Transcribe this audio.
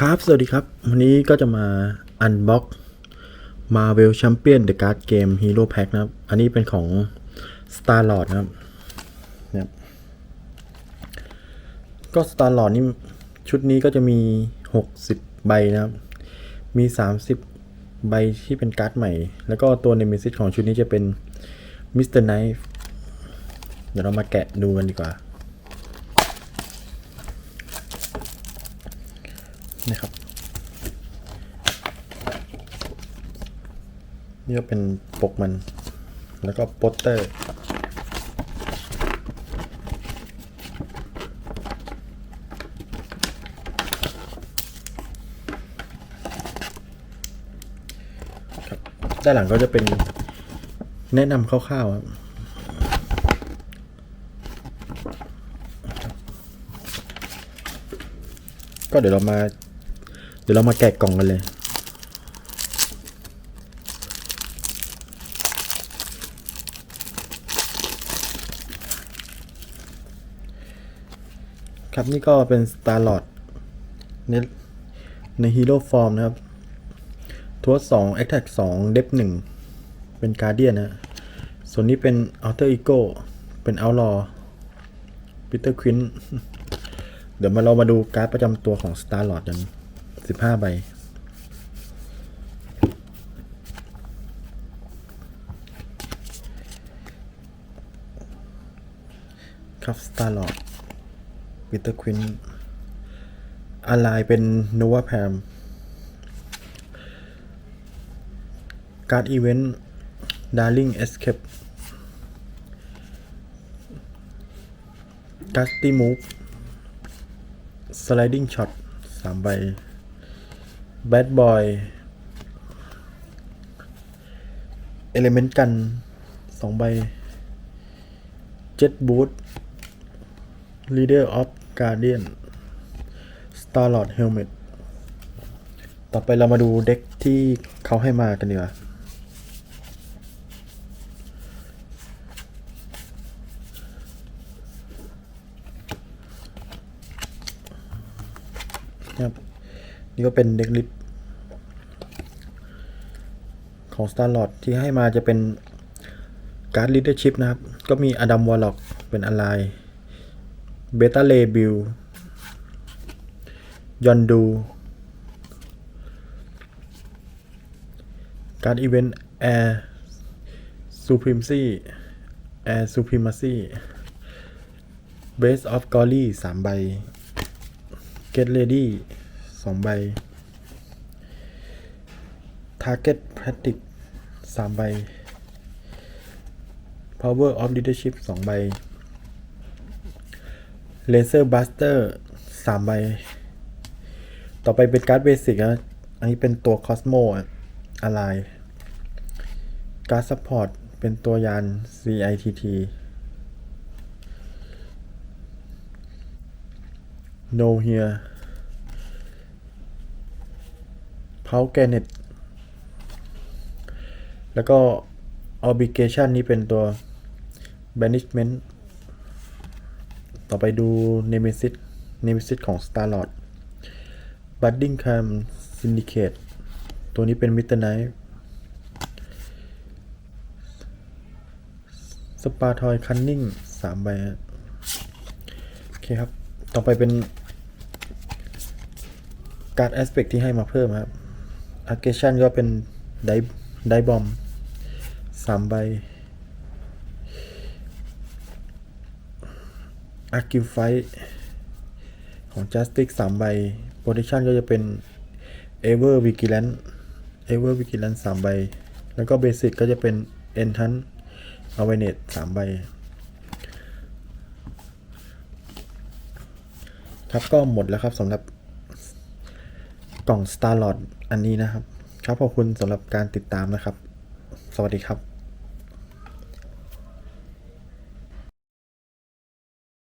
ครับ สวัสดีครับ วันนี้ก็จะมาอันบ็อก Marvel Champion The Card Game Hero Pack นะครับ อันนี้เป็นของ Star Lord นะครับเนี่ยก็ Star Lord นี่ชุดนี้ก็จะมี 60 ใบนะครับ มี 30 ใบที่เป็นการ์ดใหม่ แล้วก็ตัว Nemesis ของชุดนี้จะเป็น Mr. Knife เดี๋ยวเรามาแกะดูกันดีกว่า นะครับ นี่ก็เป็นปกมัน แล้วก็โปสเตอร์ครับด้านหลังก็จะเป็นแนะนำคร่าวๆครับก็เดี๋ยวเรามา เดี๋ยวเรามาแกะกล่องกันเลย ครับนี่ก็เป็น Star Lord ในในฮีโร่ฟอร์มนะครับทัวร์สองแอคแท็กสองเดฟหนึ่งเป็นการเดียนนะ ส่วนนี้เป็น Alter Ego เป็น Outlaw Peter Quinn เดี๋ยวมาเรามาดูการ์ดประจำตัวของ Star Lord กัน สิบห้าใบ ครับสตาร์ลอดวิเตอร์ควินอะไรเป็นนัวแพมการอีเวนต์ดาร์ลิงเอสเคปดัสตี้มูฟสไลดิ้งช็อตสามใบ แบดบอยเอลิเมนต์กันสองใบเจ็ดบูทลีเดอร์ออฟการ์เดียนสตาร์ลอดเฮลเมตต่อไปเรามาดูเด็กที่เขาให้มากันดีกว่าครับ นี่ก็เป็นเด็กลิสต์ของ Star Lord ที่ให้มาจะเป็นการ์ดลีดเดอร์ชิพนะครับ ก็มีอดัมวอลล็อกเป็นอะไรเบต้าเลบิลยอนดูการ์ดอีเวนต์แอร์ซูพรีมซี่แอร์ซูพรีมาซี่เบสออฟกอรี่สามใบ Get Ready สองใบ Target Practice สามใบ Power of Leadership สองใบ Laser Buster สามใบ ต่อไปเป็นการ์ดเบสิกนะอันนี้เป็นตัว Cosmo อะไรการ์ด Support เป็นตัวยาน CITT No here เพาแกเน็ตแล้วก็ obligation นี้เป็นตัว banishment ต่อไปดู nemesis nemesis ของ Star Lord budding cam syndicate ตัวนี้เป็น midnight Spartoy cunning สามใบโอเคครับ ต่อไปเป็นการ์ดแอสเปกที่ให้มาเพิ่มครับ อาร์เกชันก็เป็นไดไดบอมสามใบอาร์คิวไฟของจัสติกสามใบโพซิชันก็จะเป็นเอเวอร์วิกิลันเอเวอร์วิกิลันสามใบ แล้วก็เบสิกก็จะเป็นเอนทันอเวเนตสามใบครับก็หมดแล้วครับสำหรับกล่อง Starlord อันนี้นะครับ ครับขอบคุณสำหรับการติดตามนะครับ สวัสดีครับ